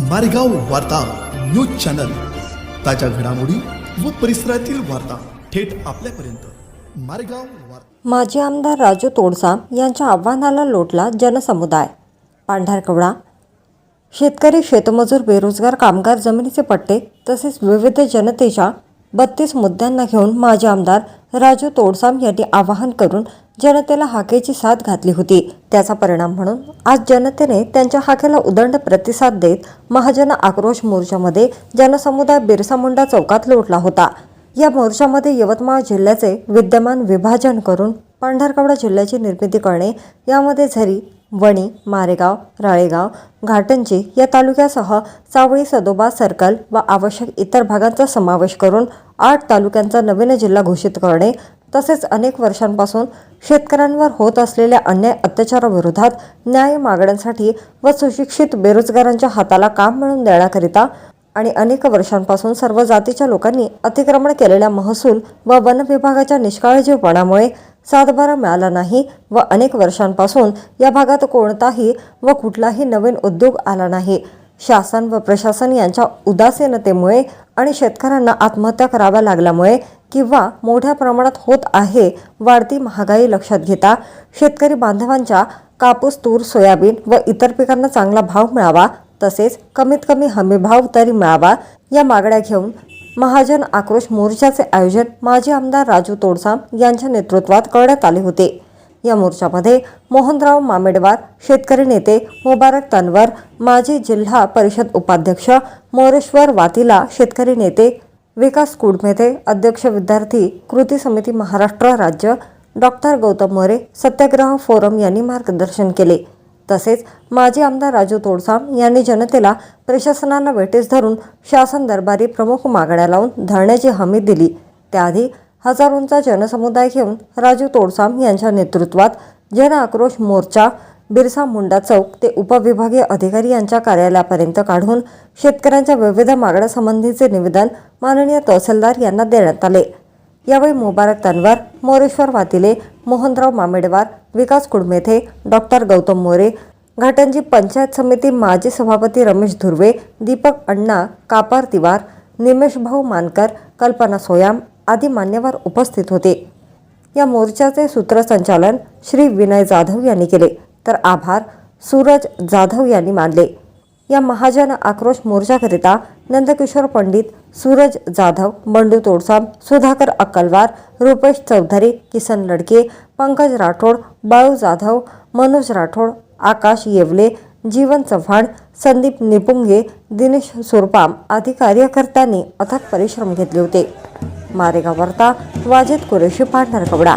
मारेगाव वार्ता news channel. ताज्या घडामोडी व परिसरातील वार्ता थेट आपल्यापर्यंत. मारेगाव वार्ता. माजी आमदार राजू तोडसाम यांच्या आव्हानाला लोटला जनसमुदाय. पांढरकवडा शेतकरी शेतमजूर बेरोजगार कामगार जमिनीचे पट्टे तसेच विविध जनतेच्या बत्तीस मुद्द्यांना घेऊन माजी आमदार राजू तोडसाम यांनी आवाहन करून जनतेला हाकेची साथ घातली होती. त्याचा परिणाम म्हणून आज जनतेने त्यांच्या हाकेला उदंड प्रतिसाद देत महाजन आक्रोश मोर्चामध्ये जनसमुदाय बिरसा मुंडा चौकात लोटला होता. या मोर्चामध्ये यवतमाळ जिल्ह्याचे विद्यमान विभाजन करून पांढरकवडा जिल्ह्याची निर्मिती करणे यामध्ये झरी वणी मारेगाव राळेगाव घाटंजी या तालुक्यासह सावळी सदोबा सर्कल व आवश्यक इतर भागांचा समावेश करून आठ तालुक्यांचा नवीन जिल्हा घोषित करणे तसेच अनेक वर्षांपासून शेतकऱ्यांवर होत असलेल्या अन्याय अत्याचाराविरोधात न्याय मागण्यांसाठी व सुशिक्षित बेरोजगारांच्या हाताला काम मिळवून देण्याकरिता आणि अनेक वर्षांपासून सर्व जातीच्या लोकांनी अतिक्रमण केलेल्या महसूल व वन विभागाच्या निष्काळजीपणामुळे सातबारा मिळाला नाही व अनेक वर्षांपासून या भागात कोणताही व कुठलाही नवीन उद्योग आला नाही. शासन व प्रशासन यांच्या उदासीनतेमुळे आणि शेतकऱ्यांना आत्महत्या कराव्या लागल्यामुळे किंवा मोठ्या प्रमाणात होत आहे वाढती महागाई लक्षात घेता शेतकरी बांधवांच्या कापूस तूर सोयाबीन व इतर पिकांना चांगला भाव मिळावा तसेच कमीत कमी हमी भाव तरी मिळावा या मागण्या घेऊन महाजन आक्रोश मोर्चाचे आयोजन माजी आमदार राजू तोडसाम यांच्या नेतृत्वात करण्यात आले होते. या मोर्चामध्ये मोहनराव मामेडवार शेतकरी नेते मुबारक तन्वर माजी जिल्हा परिषद उपाध्यक्ष मोरेश्वर वातीला शेतकरी नेते विकास कुडमेथे अध्यक्ष विद्यार्थी कृती समिती महाराष्ट्र राज्य डॉक्टर गौतम मोरे सत्याग्रह फोरम यांनी मार्गदर्शन केले. तसेच माजी आमदार राजू तोडसाम यांनी जनतेला प्रशासनाला वेठीस धरून शासन दरबारी प्रमुख मागण्या लावून धरण्याची हमी दिली. त्याआधी हजारोंचा जनसमुदाय घेऊन राजू तोडसाम यांच्या नेतृत्वात जन आक्रोश मोर्चा बिरसा मुंडा चौक ते उपविभागीय अधिकारी यांच्या कार्यालयापर्यंत काढून शेतकऱ्यांच्या विविध मागण्यासंबंधीचे निवेदन माननीय तहसीलदार यांना देण्यात आले. यावेळी मुबारक तन्वर मोरेश्वर वातिले मोहनराव मामेडवार विकास कुडमेथे डॉक्टर गौतम मोरे घाटंजी पंचायत समिती माजी सभापती रमेश धुर्वे दीपक अण्णा कापार तिवार निमेशभाऊ मानकर कल्पना सोयाम आदी मान्यवर उपस्थित होते. या मोर्चाचे सूत्रसंचालन श्री विनय जाधव यांनी केले. तर आभार सूरज जाधव यांनी मानले. या महाजन आक्रोश मोर्चाकरिता नंदकिशोर पंडित सूरज जाधव बंडू तोडसाम सुधाकर अक्कलवार रुपेश चौधरी किसन लडके पंकज राठोड बाळू जाधव मनोज राठोड आकाश येवले जीवन चव्हाण संदीप निपुंगे दिनेश सुरपाम आदी कार्यकर्त्यांनी अथक परिश्रम घेतले होते. मारेगाव वार्ता वाजेद कुरेशी पांढरकवडा.